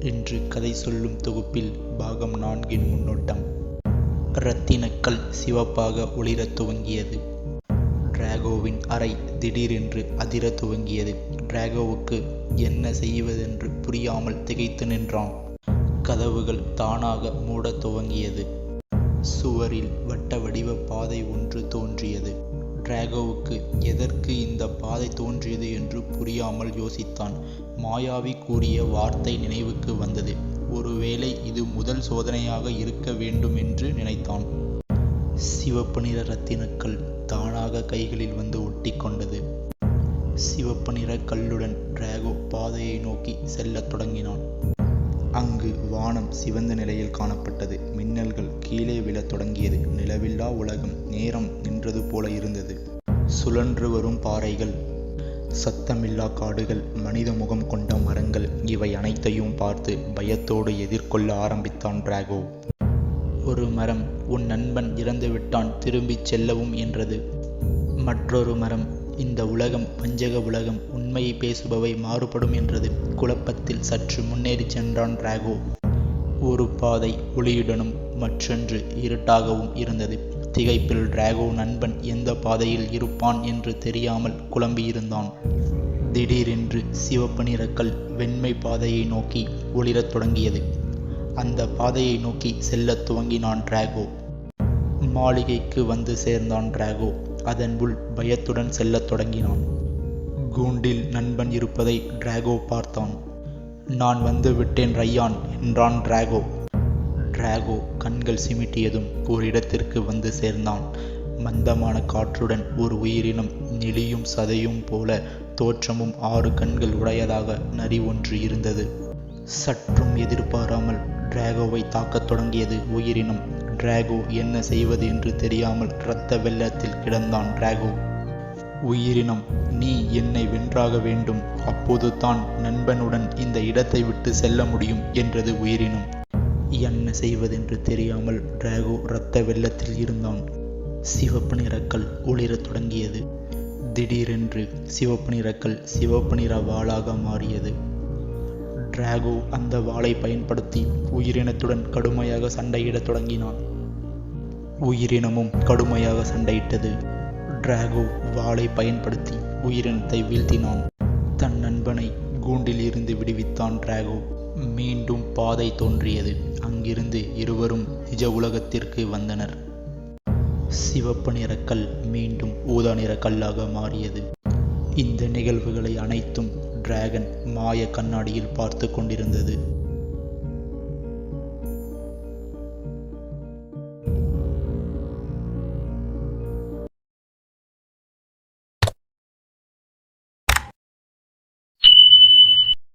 என்று கதை சொல்லும் தொகுப்பில் பாகம் நான்கின் முன்னோட்டம். இரத்தினக்கல் சிவப்பாக ஒளிரத் துவங்கியது. டிராகோவின் அறை திடீரென்று அதிரத் துவங்கியது. டிராகோவுக்கு என்ன செய்வதென்று புரியாமல் திகைத்து நின்றான். கதவுகள் தானாக மூடத் துவங்கியது. சுவரில் வட்ட வடிவ பாதை டிராகோவுக்கு எதற்கு இந்த பாதை தோன்றியது என்று புரியாமல் யோசித்தான். மாயாவி கூறிய வார்த்தை நினைவுக்கு வந்தது. ஒருவேளை இது முதல் சோதனையாக இருக்க வேண்டும் என்று நினைத்தான். சிவப்பு நிற ரத்தினக்கல் தானாக கைகளில் வந்து ஒட்டிக்கொண்டது சிவப்பு நிற கல்லுடன் டிராகோ பாதையை நோக்கி செல்லத் தொடங்கினான். அங்கு வானம் சிவந்த நிலையில் காணப்பட்டது. மின்னல்கள் கீழே விழத் தொடங்கியது. நிலவில்லா உலகம் நேரம் நின்றது போல இருந்தது. சுழன்று வரும் பாறைகள் சத்தமில்லா காடுகள் மனித முகம் கொண்ட மரங்கள் இவை அனைத்தையும் பார்த்து பயத்தோடு எதிர்கொள்ள ஆரம்பித்தான் டிராகோ. ஒரு மரம் உன் நண்பன் இறந்துவிட்டான் திரும்பிச் செல்லவும் என்றது. மற்றொரு மரம் இந்த உலகம் பஞ்சக உலகம் உண்மையை பேசுபவை மாறுபடும் என்றது குழப்பத்தில் சற்று முன்னேறி சென்றான் டிராகோ ஒரு பாதை ஒளியுடனும் மற்றொன்று இருட்டாகவும் இருந்தது. திகைப்பில் டிராகோ நண்பன் எந்த பாதையில் இருப்பான் என்று தெரியாமல் குழம்பியிருந்தான். திடீரென்று சிவப்பு நிறக்கல் வெண்மை பாதையை நோக்கி ஒளிரத் தொடங்கியது. அந்த பாதையை நோக்கி செல்லத் துவங்கினான் டிராகோ மாளிகைக்கு வந்து சேர்ந்தான் டிராகோ அதன் உள் பயத்துடன் செல்லத் தொடங்கினான். கூண்டில் நண்பன் இருப்பதை டிராகோ பார்த்தான். நான் வந்து விட்டேன் ரையான் என்றான் டிராகோ. டிராகோ கண்கள் சிமிட்டியதும் ஒரு இடத்திற்கு வந்து சேர்ந்தான். மந்தமான காற்றுடன் ஒரு உயிரினம் நெளியும் சதையும் போல தோற்றமும் ஆறு கண்கள் உடையதாக நரி ஒன்று இருந்தது. சற்றும் எதிர்பாராமல் டிராகோவை தாக்கத் தொடங்கியது உயிரினம். டிராகோ என்ன செய்வது என்று தெரியாமல் இரத்த வெள்ளத்தில் கிடந்தான் டிராகோ. உயிரினம் நீ என்னை வென்றாக வேண்டும். அப்போது தான் நண்பனுடன் இந்த இடத்தை விட்டு செல்ல முடியும் என்றது உயிரினம். என்ன செய்வதென்று தெரியாமல் டிராகோ இரத்த வெள்ளத்தில் இருந்தான். சிவப்பு நிறக்கல் ஒளிரத் தொடங்கியது. திடீரென்று சிவப்பு நிறக்கல் சிவப்பு நிற வாளாக மாறியது. டிராகோ அந்த வாளை பயன்படுத்தி உயிரினத்துடன் கடுமையாக சண்டையிடத் தொடங்கினான். உயிரினமும் கடுமையாக சண்டையிட்டது. டிராகோ வாளை பயன்படுத்தி உயிரினத்தை வீழ்த்தினான். தன் நண்பனை கூண்டில் இருந்து விடுவித்தான் டிராகோ மீண்டும் பாதை தோன்றியது. அங்கிருந்து இருவரும் நிஜ உலகத்திற்கு வந்தனர். சிவப்பு நிறக்கல் மீண்டும் ஊதா நிற கல்லாக மாறியது. இந்த நிகழ்வுகளை அனைத்தும் டிராகன் மாய கண்ணாடியில் பார்த்து கொண்டிருந்தது.